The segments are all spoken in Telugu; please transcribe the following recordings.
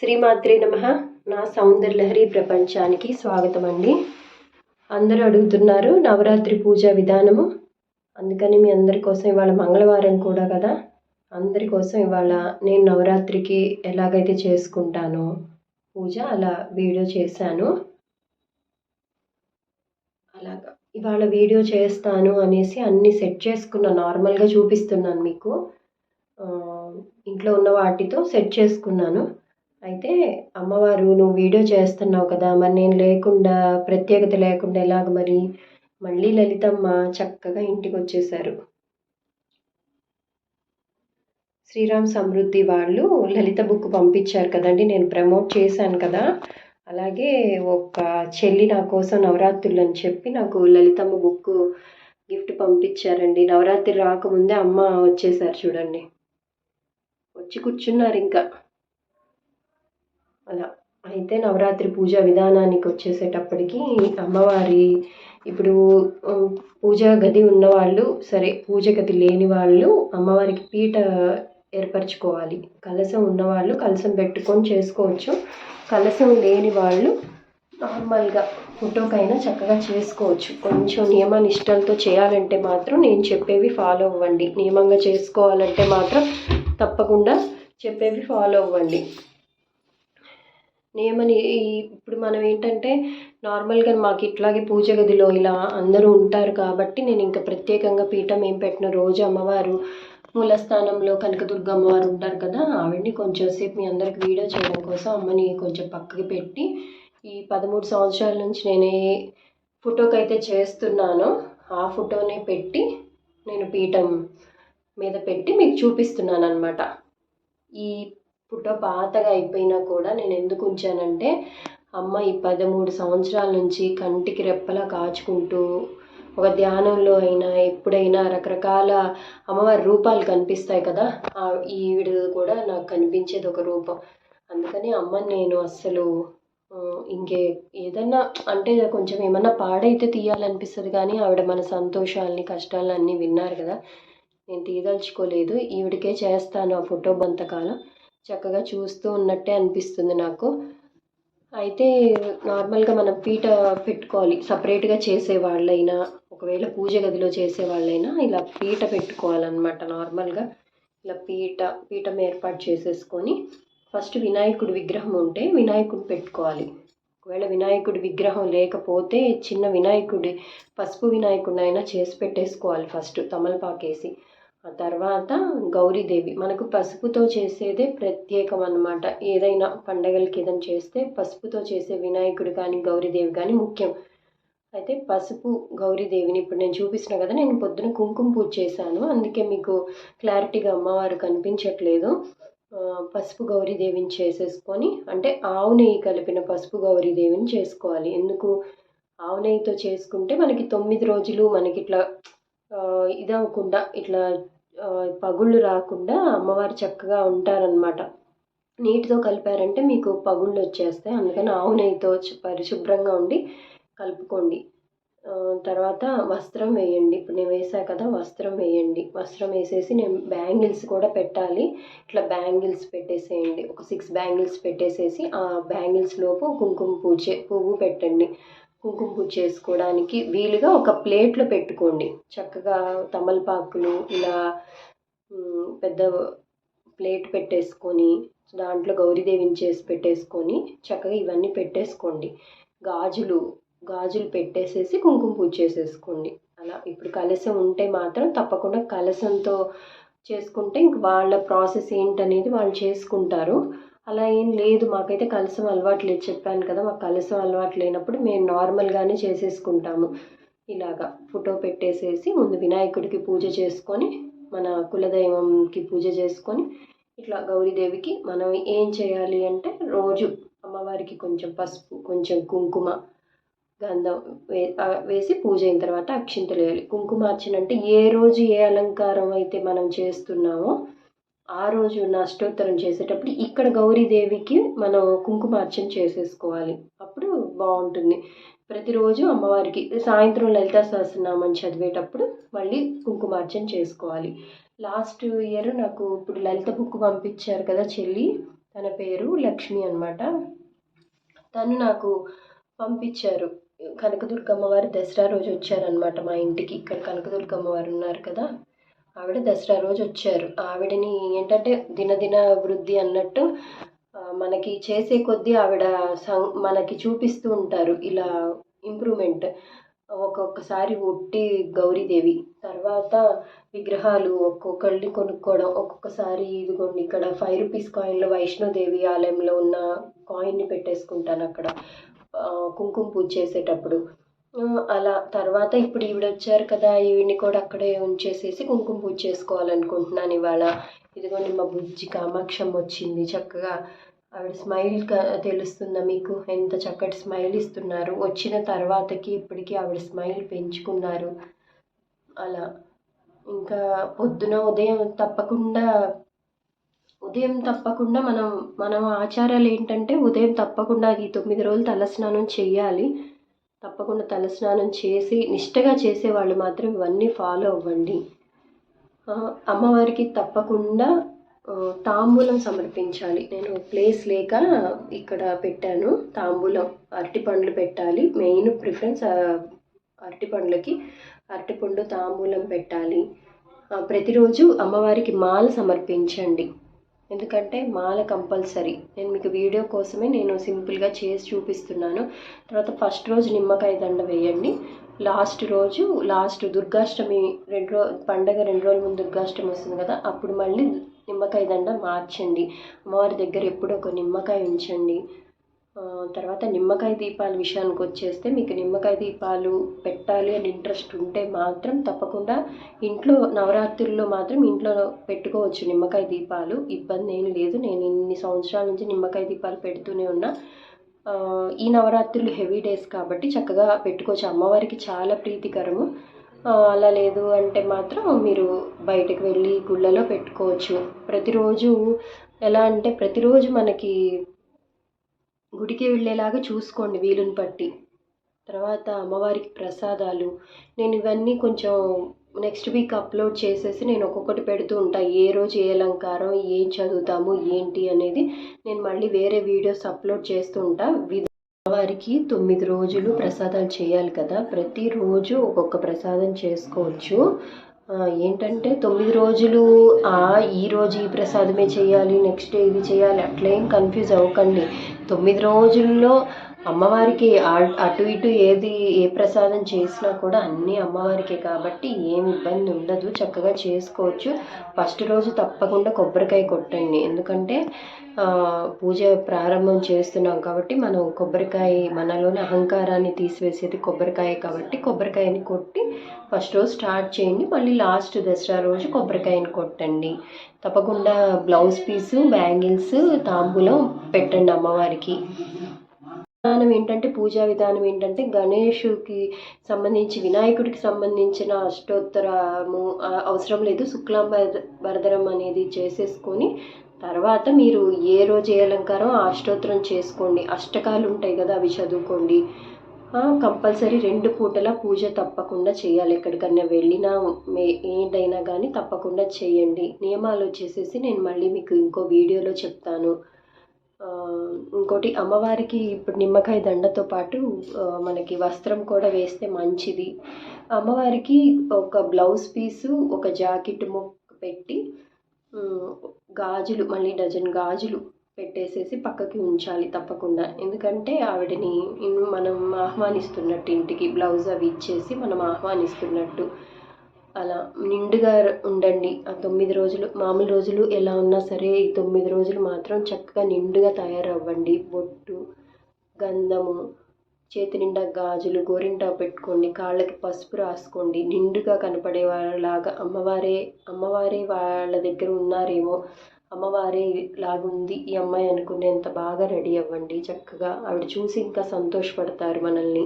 శ్రీమాత్రే నమ. నా సౌందర్యలహరి ప్రపంచానికి స్వాగతం అండి. అందరూ అడుగుతున్నారు నవరాత్రి పూజ విధానము. అందుకని మీ అందరి కోసం ఇవాళ మంగళవారం కూడా కదా. అందరి కోసం ఇవాళ నేను నవరాత్రికి ఎలాగైతే చేసుకుంటానో పూజ అలా వీడియో చేశాను. అలాగా. ఇవాళ వీడియో చేస్తాను అనేసి అన్నీ సెట్ చేసుకున్న నార్మల్గా చూపిస్తున్నాను మీకు. ఇంట్లో ఉన్న వాటితో సెట్ చేసుకున్నాను. అయితే అమ్మవారు నువ్వు వీడియో చేస్తున్నావు కదా మరి నేను లేకుండా ప్రత్యేకత లేకుండా ఎలాగ మరి? మళ్ళీ లలితమ్మ చక్కగా ఇంటికి వచ్చేశారు శ్రీరామ్ సమృద్ధి వాళ్ళు లలిత బుక్ పంపించారు కదండి నేను ప్రమోట్ చేశాను కదా. అలాగే ఒక చెల్లి నా కోసం నవరాత్రులు అని చెప్పి నాకు లలితమ్మ బుక్ గిఫ్ట్ పంపించారండి. నవరాత్రి రాకముందే అమ్మ వచ్చేసారు చూడండి. వచ్చి కూర్చున్నారు ఇంకా. అలా. అయితే నవరాత్రి పూజ విధానానికి వచ్చేసేటప్పటికి అమ్మవారి ఇప్పుడు పూజా గది ఉన్నవాళ్ళు సరే పూజ గది లేని వాళ్ళు అమ్మవారికి పీట ఏర్పరచుకోవాలి. కలసం ఉన్నవాళ్ళు కలసం పెట్టుకొని చేసుకోవచ్చు. కలసం లేని వాళ్ళు నార్మల్గా ఫోటోకైనా చక్కగా చేసుకోవచ్చు. కొంచెం నియమ నిష్టలతో చేయాలంటే మాత్రం నేను చెప్పేవి ఫాలో అవ్వండి. నియమంగా చేసుకోవాలంటే మాత్రం తప్పకుండా చెప్పేవి ఫాలో అవ్వండి. నియమని ఇప్పుడు మనం ఏంటంటే నార్మల్గా మాకు ఇట్లాగే పూజ గదిలో ఇలా అందరూ ఉంటారు కాబట్టి నేను ఇంకా ప్రత్యేకంగా పీఠం ఏం పెట్టిన రోజు అమ్మవారు మూలస్థానంలో కనకదుర్గ అమ్మవారు ఉంటారు కదా ఆవిడ్ని కొంచెం సేపు మీ అందరికి వీడియో చేయడం కోసం అమ్మని కొంచెం పక్కకి పెట్టి ఈ పదమూడు సంవత్సరాల నుంచి నేనే ఏ ఫోటోకి అయితే చేస్తున్నానో. ఆ ఫోటోనే పెట్టి నేను పీఠం మీద పెట్టి మీకు చూపిస్తున్నాను అనమాట ఈ ఫోటో పాతగా అయిపోయినా కూడా నేను ఎందుకు ఉంచానంటే అమ్మ ఈ పదమూడు సంవత్సరాల నుంచి కంటికి రెప్పలా కాచుకుంటూ ఒక ధ్యానంలో అయినా ఎప్పుడైనా రకరకాల అమ్మవారి రూపాలు కనిపిస్తాయి కదా ఆ ఈవిడ కూడా నాకు కనిపించేది ఒక రూపం. అందుకని అమ్మని నేను అస్సలు ఇంకే ఏదన్నా అంటే కొంచెం ఏమన్నా పాడైతే తీయాలనిపిస్తుంది కానీ ఆవిడ మన సంతోషాలని కష్టాలని అన్నీ విన్నారు కదా నేను తీయదలుచుకోలేదు ఈవిడికే చేస్తాను ఆ ఫోటో బంతకాలం. చక్కగా చూస్తూ ఉన్నట్టే అనిపిస్తుంది నాకు. అయితే నార్మల్గా మనం పీట పెట్టుకోవాలి. సపరేట్గా చేసేవాళ్ళైనా ఒకవేళ పూజ గదిలో చేసేవాళ్ళైనా ఇలా పీట పెట్టుకోవాలన్నమాట నార్మల్గా. ఇలా పీట పీఠం ఏర్పాటు చేసేసుకొని ఫస్ట్ వినాయకుడి విగ్రహం ఉంటే వినాయకుడు పెట్టుకోవాలి. ఒకవేళ వినాయకుడి విగ్రహం లేకపోతే చిన్న వినాయకుడి పసుపు వినాయకుడినైనా అయినా చేసి పెట్టేసుకోవాలి ఫస్ట్ తమలపాకేసి. ఆ తర్వాత గౌరీదేవి మనకు పసుపుతో చేసేదే ప్రత్యేకం అన్నమాట ఏదైనా పండగలకి ఏదైనా చేస్తే పసుపుతో చేసే వినాయకుడు కానీ గౌరీదేవి కానీ ముఖ్యం. అయితే పసుపు గౌరీదేవిని ఇప్పుడు నేను చూపిస్తున్నా కదా నేను పొద్దున కుంకుమ పూజ చేశాను. అందుకే మీకు క్లారిటీగా అమ్మవారు కనిపించట్లేదు. పసుపు గౌరీదేవిని చేసేసుకొని అంటే ఆవు నెయ్యి కలిపిన పసుపు గౌరీదేవిని చేసుకోవాలి. ఎందుకు? ఆవు నెయ్యితో చేసుకుంటే మనకి తొమ్మిది రోజులు మనకి ఇట్లా ఇది ఇదవ్వకుండా ఇట్లా పగుళ్ళు రాకుండా అమ్మవారు చక్కగా ఉంటారనమాట నీటితో కలిపారంటే మీకు పగుళ్ళు వచ్చేస్తాయి. అందుకని ఆవు నెయ్యితో పరిశుభ్రంగా ఉండి కలుపుకోండి. తర్వాత వస్త్రం వేయండి. ఇప్పుడు నేను వేసా కదా వస్త్రం వేయండి. వస్త్రం వేసేసి నేను బ్యాంగిల్స్ కూడా పెట్టాలి. ఇట్లా బ్యాంగిల్స్ పెట్టేసేయండి. ఒక సిక్స్ బ్యాంగిల్స్ పెట్టేసేసి ఆ బ్యాంగిల్స్ లోపు కుంకుమ పూజ పువ్వు పెట్టండి. కుంకుమ పూజ చేసుకోవడానికి వీలుగా ఒక ప్లేట్లో పెట్టుకోండి. చక్కగా తమలపాకులు ఇలా పెద్ద ప్లేట్ పెట్టేసుకొని దాంట్లో గౌరీదేవిని చేసి పెట్టేసుకొని చక్కగా ఇవన్నీ పెట్టేసుకోండి. గాజులు గాజులు పెట్టేసేసి కుంకుమ పూజ చేసేసుకోండి. అలా ఇప్పుడు కలశం ఉంటే మాత్రం తప్పకుండా కలసంతో చేసుకుంటే ఇంక వాళ్ళ ప్రాసెస్ ఏంటనేది వాళ్ళు చేసుకుంటారు. అలా ఏం లేదు. మాకైతే కలసం అలవాటు లేదు. చెప్పాను కదా మాకు కలసం అలవాటు లేనప్పుడు మేము నార్మల్గానే చేసేసుకుంటాము. ఇలాగా ఫోటో పెట్టేసేసి ముందు వినాయకుడికి పూజ చేసుకొని మన కులదైవంకి పూజ చేసుకొని ఇట్లా గౌరీదేవికి మనం ఏం చేయాలి అంటే రోజు అమ్మవారికి కొంచెం పసుపు కొంచెం కుంకుమ గంధం వే వేసి పూజ అయిన తర్వాత అక్షింతలు వేయాలి. కుంకుమార్చన అంటే ఏ రోజు ఏ అలంకారం అయితే మనం చేస్తున్నామో ఆ రోజు అష్టోత్తరం చేసేటప్పుడు ఇక్కడ గౌరీదేవికి మనం కుంకుమార్చన చేసేసుకోవాలి. అప్పుడు బాగుంటుంది. ప్రతిరోజు అమ్మవారికి సాయంత్రం లలితా సహస్రనామం చదివేటప్పుడు మళ్ళీ కుంకుమార్చన చేసుకోవాలి. లాస్ట్ ఇయర్ నాకు ఇప్పుడు లలిత బుక్ పంపించారు కదా చెల్లి తన పేరు లక్ష్మి అన్నమాట. తను నాకు పంపించారు. కనకదుర్గమ్మ వారు దసరా రోజు వచ్చారనమాట మా ఇంటికి. ఇక్కడ కనకదుర్గమ్మ వారు ఉన్నారు కదా. ఆవిడ దసరా రోజు వచ్చారు. ఆవిడని ఏంటంటే దినదిన వృద్ధి అన్నట్టు మనకి చేసే కొద్దీ ఆవిడ సం మనకి చూపిస్తూ ఉంటారు ఇలా ఇంప్రూవ్మెంట్. ఒక్కొక్కసారి ఒట్టి గౌరీదేవి తర్వాత విగ్రహాలు ఒక్కొక్కళ్ళని కొనుక్కోవడం ఒక్కొక్కసారి ఇదిగోండి ఇక్కడ ఫైవ్ రూపీస్ కాయిన్లో వైష్ణోదేవి ఆలయంలో ఉన్న కాయిన్ని పెట్టేసుకుంటాను అక్కడ కుంకుమ పూజ చేసేటప్పుడు. అలా తర్వాత ఇప్పుడు ఈవిడ వచ్చారు కదా ఈవిడ్ని కూడా అక్కడే ఉంచేసేసి కుంకుమ పూజ చేసుకోవాలనుకుంటున్నాను ఇవాళ. ఇదిగోండి మా బుజ్జి కామాక్షం వచ్చింది చక్కగా. ఆవిడ స్మైల్ తెలుస్తుందా మీకు? ఎంత చక్కటి స్మైల్ ఇస్తున్నారు. వచ్చిన తర్వాతకి ఇప్పటికీ ఆవిడ స్మైల్ పెంచుకున్నారు. అలా. ఇంకా పొద్దున ఉదయం తప్పకుండా ఉదయం తప్పకుండా మనం మనం ఆచారాలు ఏంటంటే ఉదయం తప్పకుండా ఈ తొమ్మిది రోజులు తలస్నానం చేయాలి. తప్పకుండా తలస్నానం చేసి నిష్టగా చేసేవాళ్ళు మాత్రం ఇవన్నీ ఫాలో అవ్వండి. అమ్మవారికి తప్పకుండా తాంబూలం సమర్పించాలి. నేను ప్లేస్ లేక ఇక్కడ పెట్టాను తాంబూలం. అరటిపండ్లు పెట్టాలి. మెయిన్ ప్రిఫరెన్స్ అరటిపండ్లకి అరటిపండు తాంబూలం పెట్టాలి. ప్రతిరోజు అమ్మవారికి మాల సమర్పించండి. ఎందుకంటే మాల కంపల్సరీ. నేను మీకు వీడియో కోసమే నేను సింపుల్గా చేసి చూపిస్తున్నాను. తర్వాత ఫస్ట్ రోజు నిమ్మకాయ దండ వేయండి. లాస్ట్ రోజు లాస్ట్ దుర్గాష్టమి రెండు రో పండగ రెండు రోజుల ముందు దుర్గాష్టమి వస్తుంది కదా అప్పుడు మళ్ళీ నిమ్మకాయ దండ మార్చండి. అమ్మవారి దగ్గర ఎప్పుడు ఒక నిమ్మకాయ ఉంచండి. తర్వాత నిమ్మకాయ దీపాల విషయానికి వచ్చేస్తే మీకు నిమ్మకాయ దీపాలు పెట్టాలి అని ఇంట్రెస్ట్ ఉంటే మాత్రం తప్పకుండా ఇంట్లో నవరాత్రుల్లో మాత్రం ఇంట్లో పెట్టుకోవచ్చు నిమ్మకాయ దీపాలు. ఇబ్బంది ఏం లేదు. నేను ఇన్ని సంవత్సరాల నుంచి నిమ్మకాయ దీపాలు పెడుతూనే ఉన్నా. ఈ నవరాత్రులు హెవీ డేస్ కాబట్టి చక్కగా పెట్టుకోవచ్చు. అమ్మవారికి చాలా ప్రీతికరము. అలా లేదు అంటే మాత్రం మీరు బయటకు వెళ్ళి గుళ్ళలో పెట్టుకోవచ్చు. ప్రతిరోజు ఎలా అంటే ప్రతిరోజు మనకి గుడికి వెళ్ళేలాగా చూసుకోండి వీలుని బట్టి. తర్వాత అమ్మవారికి ప్రసాదాలు. నేను ఇవన్నీ కొంచెం నెక్స్ట్ వీక్ అప్లోడ్ చేసేసి నేను ఒక్కొక్కటి పెడుతూ ఉంటాను ఏ రోజు ఏ అలంకారం ఏం చదువుతాము ఏంటి అనేది నేను మళ్ళీ వేరే వీడియోస్ అప్లోడ్ చేస్తూ ఉంటా. వారికి తొమ్మిది రోజులు ప్రసాదాలు చేయాలి కదా. ప్రతిరోజు ఒక్కొక్క ప్రసాదం చేసుకోవచ్చు. ఏంటంటే తొమ్మిది రోజులు ఈ రోజు ఈ ప్రసాదమే చేయాలి నెక్స్ట్ డే ఇది చేయాలి అట్లా ఏం కన్ఫ్యూజ్ అవ్వకండి. తొమ్మిది రోజుల్లో అమ్మవారికి అటు ఇటు ఏది ఏ ప్రసాదం చేసినా కూడా అన్నీ అమ్మవారికే కాబట్టి ఏమి ఇబ్బంది ఉండదు. చక్కగా చేసుకోవచ్చు. ఫస్ట్ రోజు తప్పకుండా కొబ్బరికాయ కొట్టండి. ఎందుకంటే పూజ ప్రారంభం చేస్తున్నాం కాబట్టి మనం కొబ్బరికాయ మనలోని అహంకారాన్ని తీసివేసేది కొబ్బరికాయ కాబట్టి కొబ్బరికాయని కొట్టి ఫస్ట్ రోజు స్టార్ట్ చేయండి. మళ్ళీ లాస్ట్ దసరా రోజు కొబ్బరికాయని కొట్టండి. తప్పకుండా బ్లౌజ్ పీసు బ్యాంగిల్స్ తాంబూలం పెట్టండి అమ్మవారికి. విధానం ఏంటంటే పూజా విధానం ఏంటంటే గణేషుకి సంబంధించి వినాయకుడికి సంబంధించిన అష్టోత్తరము అవసరం లేదు. శుక్లాం భర- అనేది చేసేసుకొని తర్వాత మీరు ఏ రోజు ఏ అలంకారం ఆ అష్టోత్తరం చేసుకోండి. అష్టకాలు ఉంటాయి కదా అవి చదువుకోండి. కంపల్సరీ రెండు పూటల పూజ తప్పకుండా చేయాలి. ఎక్కడికన్నా వెళ్ళినా మే ఏంటైనా కానీ తప్పకుండా చేయండి. నియమాలు వచ్చేసేసి నేను మళ్ళీ మీకు ఇంకో వీడియోలో చెప్తాను. ఇంకోటి అమ్మవారికి ఇప్పుడు నిమ్మకాయ దండతో పాటు మనకి వస్త్రం కూడా వేస్తే మంచిది. అమ్మవారికి ఒక బ్లౌజ్ పీసు ఒక జాకెట్ ముక్క పెట్టి గాజులు మళ్ళీ డజన్ గాజులు పెట్టేసేసి పక్కకి ఉంచాలి తప్పకుండా. ఎందుకంటే ఆవిడని మనం ఆహ్వానిస్తున్నట్టు ఇంటికి బ్లౌజ్ అవి ఇచ్చేసి మనం ఆహ్వానిస్తున్నట్టు. అలా నిండుగా ఉండండి. ఆ తొమ్మిది రోజులు మామూలు రోజులు ఎలా ఉన్నా సరే ఈ తొమ్మిది రోజులు మాత్రం చక్కగా నిండుగా తయారవ్వండి. బొట్టు గంధము చేతి నిండా గాజులు గోరింటా పెట్టుకోండి కాళ్ళకి పసుపు రాసుకోండి. నిండుగా కనపడే వాళ్ళలాగా అమ్మవారే అమ్మవారే వాళ్ళ దగ్గర ఉన్నారేమో అమ్మవారే లాగుంది ఈ అమ్మాయి అనుకునేంత బాగా రెడీ అవ్వండి. చక్కగా ఆవిడ చూసి ఇంకా సంతోషపడతారు మనల్ని.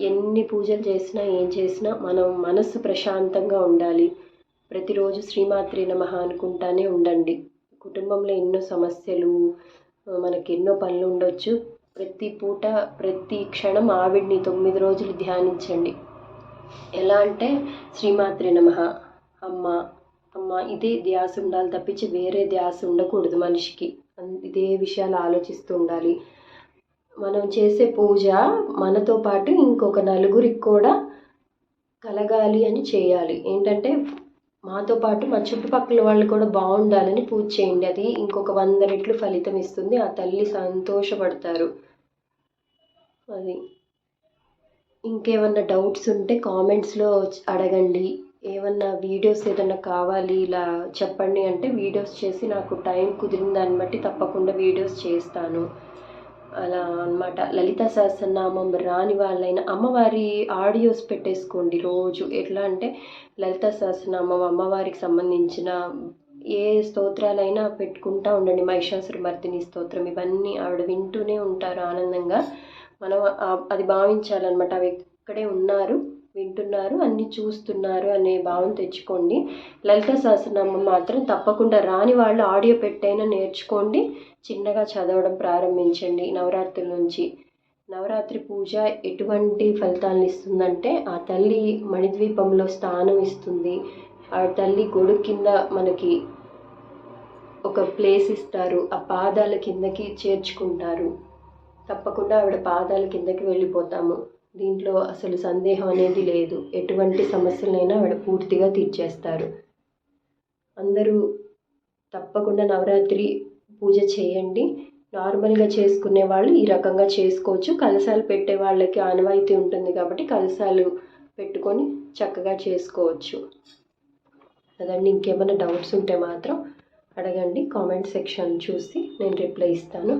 ఎన్ని పూజలు చేసినా ఏం చేసినా మనం మనస్సు ప్రశాంతంగా ఉండాలి. ప్రతిరోజు శ్రీమాత్రి నమః అనుకుంటానే ఉండండి. కుటుంబంలో ఎన్నో సమస్యలు మనకి ఎన్నో పనులు ఉండొచ్చు. ప్రతి పూట ప్రతి క్షణం ఆవిడ్ని తొమ్మిది రోజులు ధ్యానించండి. ఎలా అంటే శ్రీమాత్రి నమః అమ్మ అమ్మ ఇదే ధ్యాస ఉండాలి తప్పించి వేరే ధ్యాస ఉండకూడదు మనిషికి. ఇదే విషయాలు ఆలోచిస్తూ ఉండాలి. మనం చేసే పూజ మనతో పాటు ఇంకొక నలుగురికి కూడా కలగాలి అని చేయాలి. ఏంటంటే మాతో పాటు మా చుట్టుపక్కల వాళ్ళు కూడా బాగుండాలని పూజ చేయండి. అది ఇంకొక వంద రెట్లు ఫలితం ఇస్తుంది. ఆ తల్లి సంతోషపడతారు. అది. ఇంకేమన్నా డౌట్స్ ఉంటే కామెంట్స్లో అడగండి. ఏమన్నా వీడియోస్ ఏదన్నా కావాలి ఇలా చెప్పండి అంటే వీడియోస్ చేసి నాకు టైం కుదిరిన దాన్ని బట్టి తప్పకుండా వీడియోస్ చేస్తాను. అలా అన్నమాట. లలిత సహస్రనామం రాని వాళ్ళైనా అమ్మవారి ఆడియోస్ పెట్టేసుకోండి రోజు. ఎట్లా అంటే లలిత సహస్రనామం అమ్మవారికి సంబంధించిన ఏ స్తోత్రాలైనా పెట్టుకుంటా ఉండండి. మహిషాసురమర్దిని స్తోత్రం ఇవన్నీ ఆవిడ వింటూనే ఉంటారు ఆనందంగా. మనం అది భావించాలన్నమాట. అవి ఇక్కడే ఉన్నారు. వింటున్నారు అన్ని చూస్తున్నారు అనే భావం తెచ్చుకోండి. లలిత సహస్రనామం మాత్రం తప్పకుండా రాని వాళ్ళు ఆడియో పెట్టైనా నేర్చుకోండి. చిన్నగా చదవడం ప్రారంభించండి. నవరాత్రుల నుంచి నవరాత్రి పూజ ఎటువంటి ఫలితాలను ఇస్తుందంటే ఆ తల్లి మణిద్వీపంలో స్థానం ఇస్తుంది. ఆ తల్లి గొడుగు కింద మనకి ఒక ప్లేస్ ఇస్తారు. ఆ పాదాల కిందకి చేర్చుకుంటారు. తప్పకుండా ఆవిడ పాదాల కిందకి వెళ్ళిపోతాము. దీంట్లో అసలు సందేహం అనేది లేదు. ఎటువంటి సమస్యలైనా ఆవిడ పూర్తిగా తీర్చేస్తారు. అందరూ తప్పకుండా నవరాత్రి పూజ చేయండి. నార్మల్గా చేసుకునే వాళ్ళు ఈ రకంగా చేసుకోవచ్చు. కలశాలు పెట్టే వాళ్ళకి ఆనవాయితీ ఉంటుంది కాబట్టి కలశాలు పెట్టుకొని చక్కగా చేసుకోవచ్చు. అదండి ఇంకేమైనా డౌట్స్ ఉంటే మాత్రం అడగండి. కామెంట్ సెక్షన్ చూసి నేను రిప్లై ఇస్తాను.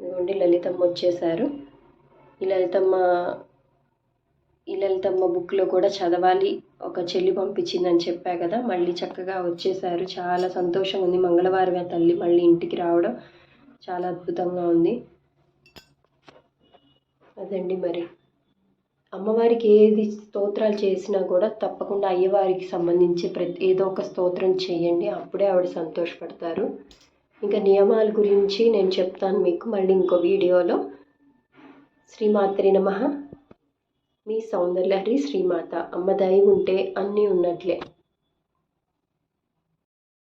ఇదిగోండి లలితమ్మ వచ్చేసారు. ఈ లలితమ్మ ఈ లలితమ్మ బుక్లో కూడా చదవాలి ఒక చెల్లి పంపించిందని చెప్పా కదా మళ్ళీ చక్కగా వచ్చేసారు. చాలా సంతోషం ఉంది. మంగళవారం ఆ తల్లి మళ్ళీ ఇంటికి రావడం చాలా అద్భుతంగా ఉంది. అదండి మరి. అమ్మవారికి ఏది స్తోత్రాలు చేసినా కూడా తప్పకుండా అయ్యవారికి సంబంధించి ప్రతి ఏదో ఒక స్తోత్రం చేయండి. అప్పుడే ఆవిడ సంతోషపడతారు. ఇంకా నియమాల గురించి నేను చెప్తాను మీకు మళ్ళీ ఇంకో వీడియోలో. శ్రీమాత్రి నమ. మీ సౌందర్యహరి శ్రీమాత అమ్మదాయి ఉంటే అన్నీ ఉన్నట్లే.